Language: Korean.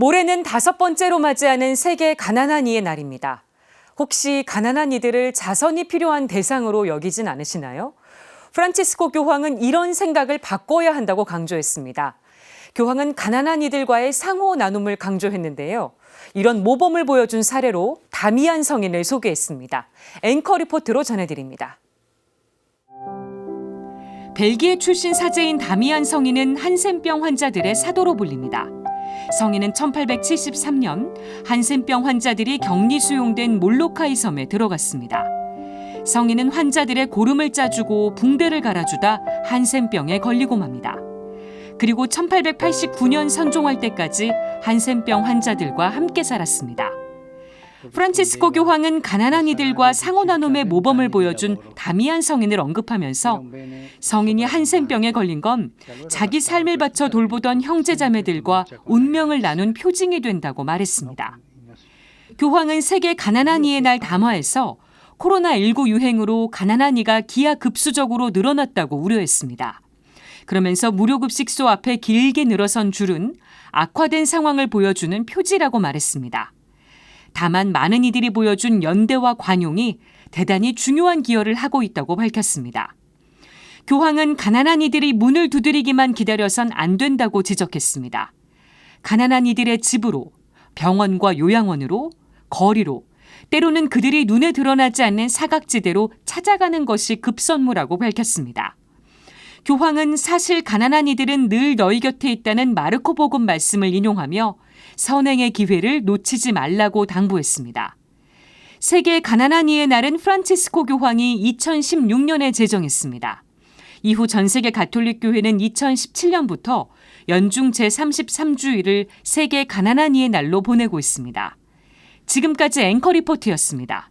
모레는 다섯 번째로 맞이하는 세계 가난한 이의 날입니다. 혹시 가난한 이들을 자선이 필요한 대상으로 여기진 않으시나요? 프란치스코 교황은 이런 생각을 바꿔야 한다고 강조했습니다. 교황은 가난한 이들과의 상호 나눔을 강조했는데요. 이런 모범을 보여준 사례로 다미안 성인을 소개했습니다. 앵커 리포트로 전해드립니다. 벨기에 출신 사제인 다미안 성인은 한센병 환자들의 사도로 불립니다. 성인은 1873년 한센병 환자들이 격리 수용된 몰로카이 섬에 들어갔습니다. 성인은 환자들의 고름을 짜주고 붕대를 갈아주다 한센병에 걸리고 맙니다. 그리고 1889년 선종할 때까지 한센병 환자들과 함께 살았습니다. 프란치스코 교황은 가난한 이들과 상호 나눔의 모범을 보여준 다미안 성인을 언급하면서 성인이 한센병에 걸린 건 자기 삶을 바쳐 돌보던 형제자매들과 운명을 나눈 표징이 된다고 말했습니다. 교황은 세계 가난한 이의 날 담화에서 코로나19 유행으로 가난한 이가 기하급수적으로 늘어났다고 우려했습니다. 그러면서 무료급식소 앞에 길게 늘어선 줄은 악화된 상황을 보여주는 표지라고 말했습니다. 다만 많은 이들이 보여준 연대와 관용이 대단히 중요한 기여를 하고 있다고 밝혔습니다. 교황은 가난한 이들이 문을 두드리기만 기다려선 안 된다고 지적했습니다. 가난한 이들의 집으로, 병원과 요양원으로, 거리로, 때로는 그들이 눈에 드러나지 않는 사각지대로 찾아가는 것이 급선무라고 밝혔습니다. 교황은 사실 가난한 이들은 늘 너희 곁에 있다는 마르코 복음 말씀을 인용하며 선행의 기회를 놓치지 말라고 당부했습니다. 세계 가난한 이의 날은 프란치스코 교황이 2016년에 제정했습니다. 이후 전 세계 가톨릭 교회는 2017년부터 연중 제33주일을 세계 가난한 이의 날로 보내고 있습니다. 지금까지 앵커 리포트였습니다.